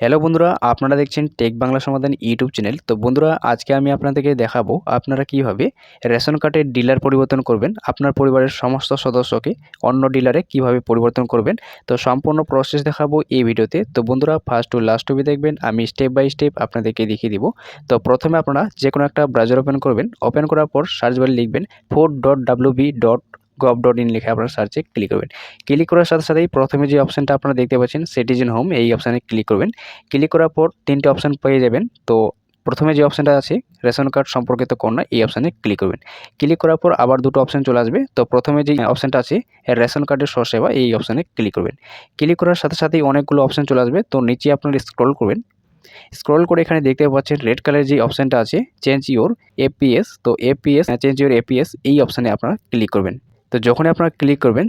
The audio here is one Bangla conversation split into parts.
হ্যালো বন্ধুরা, আপনারা দেখছেন টেক বাংলা সমাধান ইউটিউব চ্যানেল তো বন্ধুরা, আজকে আমি আপনাদেরকে দেখাবো আপনারা কীভাবে রেশন কার্ডের ডিলার পরিবর্তন করবেন, আপনার পরিবারের সমস্ত সদস্যকে অন্য ডিলারে কীভাবে পরিবর্তন করবেন। তো সম্পূর্ণ প্রসেস দেখাবো এই ভিডিওতে। তো বন্ধুরা ফার্স্ট টু লাস্ট অবধি দেখবেন, আমি স্টেপ বাই স্টেপ আপনাদেরকে দেখিয়ে দিব। তো প্রথমে আপনারা যে কোনো একটা ব্রাউজার ওপেন করবেন। ওপেন করার পর সার্চ বারে লিখবেন four dot W B dot gov dot in লিখে আপনারা সার্চে ক্লিক করবেন। ক্লিক করার সাথে সাথেই প্রথমে যে অপশানটা আপনারা দেখতে পাচ্ছেন সিটিজেন হোম এই অপশানে ক্লিক করবেন। ক্লিক করার পর তিনটে অপশান পেয়ে যাবেন। তো প্রথমে যে অপশানটা আছে, রেশন কার্ড সম্পর্কিত কন্যা, এই অপশানে ক্লিক করবেন। ক্লিক করার পর আবার দুটো অপশান চলে আসবে। তো প্রথমে যে অপশানটা আছে, রেশন কার্ডের স্বসেবা, এই অপশানে ক্লিক করবেন। ক্লিক করার সাথে সাথেই অনেকগুলো অপশান চলে আসবে। তো নিচে আপনারা স্ক্রল করবেন। স্ক্রল করে এখানে দেখতে পাচ্ছেন রেড কালারের যে অপশানটা আছে চেঞ্জ ইউর এপিএস তো এপিএস চেঞ্জ ইউর এপিএস এই অপশানে আপনারা ক্লিক করবেন। তো যখনই আপনারা ক্লিক করবেন,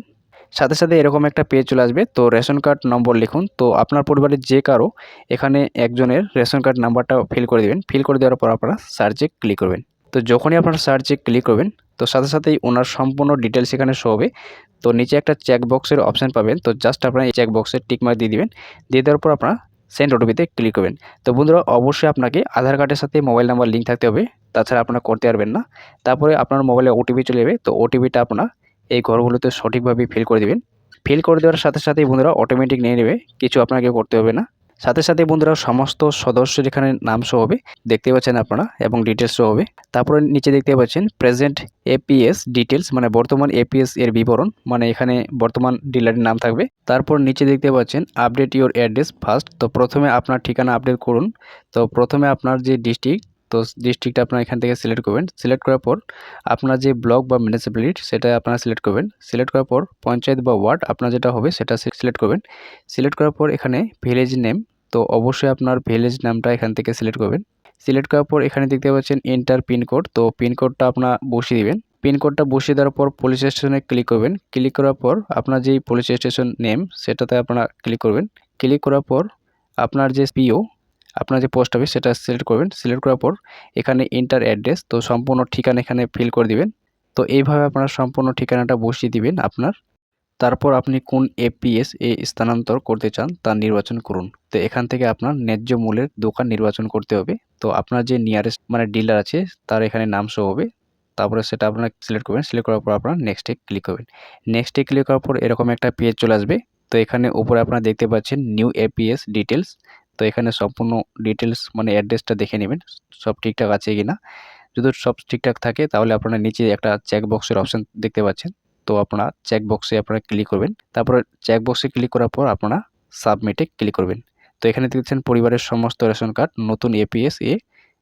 সাথে সাথে এরকম একটা পেজ চলে আসবে। তো রেশন কার্ড নম্বর লিখুন। তো আপনার পরিবারের যে কারও, এখানে একজনের রেশন কার্ড নাম্বারটা ফিল করে দেবেন। ফিল করে দেওয়ার পর আপনারা সার্চে ক্লিক করবেন। তো যখনই আপনারা সার্চে ক্লিক করবেন, তো সাথে সাথেই ওনার সম্পূর্ণ ডিটেলস এখানে শো হবে। তো নিচে একটা চেক বক্সের অপশান পাবেন। তো জাস্ট আপনারা এই চেক বক্সের টিকমার্ক দিয়ে দিবেন। দিয়ে দেওয়ার পর আপনারা সেন্ড ওটিপিতে ক্লিক করবেন। তো বন্ধুরা, অবশ্যই আপনাকে আধার কার্ডের সাথে মোবাইল নাম্বার লিঙ্ক থাকতে হবে। তাছাড়া আপনারা করতে পারবেন না। তারপরে আপনার মোবাইলে ওটিপি চলে যাবে। তো ওটিপিটা আপনার এই ঘরগুলোতে সঠিকভাবে ফিল করে দেবেন। ফিল করে দেওয়ার সাথে সাথেই বন্ধুরা অটোমেটিক নিয়ে নেবে, কিছু আপনাকে করতে হবে না। সাথে সাথে বন্ধুরা সমস্ত সদস্য যেখানে নাম শো হবে, দেখতে পাচ্ছেন আপনারা, এবং ডিটেলস শো হবে। তারপরে নিচে দেখতে পাচ্ছেন প্রেজেন্ট এপিএস ডিটেলস মানে বর্তমান এপিএস এর বিবরণ মানে এখানে বর্তমান ডিলারের নাম থাকবে। তারপর নিচে দেখতে পাচ্ছেন আপডেট ইউর অ্যাড্রেস ফার্স্ট তো প্রথমে আপনার ঠিকানা আপডেট করুন। তো প্রথমে আপনার যে ডিস্ট্রিক্ট তো ডিস্ট্রিক্টটা আপনার এখান থেকে সিলেক্ট করবেন। সিলেক্ট করার পর আপনার যে ব্লক বা মিউনিসিপ্যালিটি সেটা আপনারা সিলেক্ট করবেন। সিলেক্ট করার পর পঞ্চায়েত বা ওয়ার্ড আপনার যেটা হবে সেটা সিলেক্ট করবেন। সিলেক্ট করার পর এখানে ভিলেজ নেম তো অবশ্যই আপনার ভিলেজ নামটা এখান থেকে সিলেক্ট করবেন। সিলেক্ট করার পর এখানে দেখতে পাচ্ছেন এন্টার পিনকোড তো পিনকোডটা আপনার বসিয়ে দেবেন। পিনকোডটা বসিয়ে দেওয়ার পর পুলিশ স্টেশনে ক্লিক করবেন। ক্লিক করার পর আপনার যেই পুলিশ স্টেশন নেম সেটাতে আপনারা ক্লিক করবেন। ক্লিক করার পর আপনার যে পিও আপনার যে পোস্ট অফিস সেটা সিলেক্ট করবেন। সিলেক্ট করার পর এখানে ইন্টার অ্যাড্রেস তো সম্পূর্ণ ঠিকানা এখানে ফিল করে দিবেন। তো এইভাবে আপনার সম্পূর্ণ ঠিকানাটা বসিয়ে দিবেন আপনার। তারপর আপনি কোন এপিএস এ স্থানান্তর করতে চান তা নির্বাচন করুন। তো এখান থেকে আপনার ন্যায্য মূল্যের দোকান নির্বাচন করতে হবে। তো আপনার যে নিয়ারেস্ট মানে ডিলার আছে, তার এখানে নাম শো হবে। তারপরে সেটা আপনারা সিলেক্ট করবেন। সিলেক্ট করার পর আপনারা নেক্সটে ক্লিক করবেন। নেক্সটে ক্লিক করার পর এরকম একটা পেজ চলে আসবে। তো এখানে উপরে আপনারা দেখতে পাচ্ছেন নিউ এপিএস ডিটেলস তো এখানে সম্পূর্ণ ডিটেলস মানে অ্যাড্রেসটা দেখে নেবেন, সব ঠিকঠাক আছে কি না যদি সব ঠিকঠাক থাকে, তাহলে আপনারা নিচে একটা চেক বক্সের অপশান দেখতে পাচ্ছেন। তো আপনারা চেক বক্সে আপনারা ক্লিক করবেন। তারপরে চেক বক্সে ক্লিক করার পর আপনারা সাবমিটে ক্লিক করবেন। তো এখানে দেখছেন পরিবারের সমস্ত রেশন কার্ড, নতুন এপিএস এ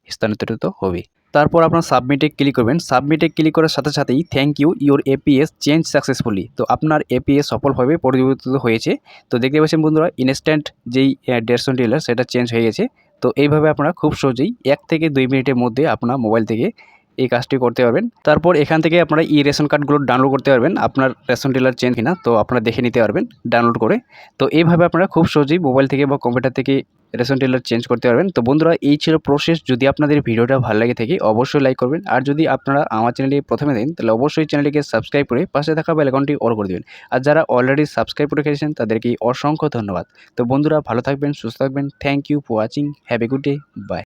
স্থানান্তরিত হবে। তারপর আপনার সাবমিটে ক্লিক করবেন। সাবমিটে ক্লিক করার সাথে সাথেই thank you your APS change successfully তো আপনার এপিএস সফলভাবে পরিবর্তিত হয়েছে। তো দেখতে পাচ্ছেন বন্ধুরা ইনস্ট্যান্ট যেই ডেসন ডিলার সেটা চেঞ্জ হয়ে গেছে। তো এইভাবে আপনারা খুব সহজেই এক থেকে দুই মিনিটের মধ্যে আপনার মোবাইল থেকে এই কাজটি করতে পারবেন। তারপর এখান থেকে আপনারা ই রেশন কার্ডগুলো ডাউনলোড করতে পারবেন। আপনার রেশন ডিলার চেঞ্জ কিনা, তো আপনারা দেখে নিতে পারবেন ডাউনলোড করে। তো এইভাবে আপনারা খুব সহজেই মোবাইল থেকে বা কম্পিউটার থেকে রেশন ডিলার চেঞ্জ করতে পারবেন। তো বন্ধুরা, এই ছিল প্রসেস যদি আপনাদের ভিডিওটা ভালো লাগে থাকে, অবশ্যই লাইক করবেন। আর যদি আপনারা আমার চ্যানেলটি প্রথমে দিন তাহলে অবশ্যই চ্যানেলটিকে সাবস্ক্রাইব করে পাশে থাকা বেল আইকনটি অল করে দেবেন। আর যারা অলরেডি সাবস্ক্রাইব করে রেখেছেন, তাদেরকে অসংখ্য ধন্যবাদ। তো বন্ধুরা, ভালো থাকবেন, সুস্থ থাকবেন। Thank you for watching have a good day bye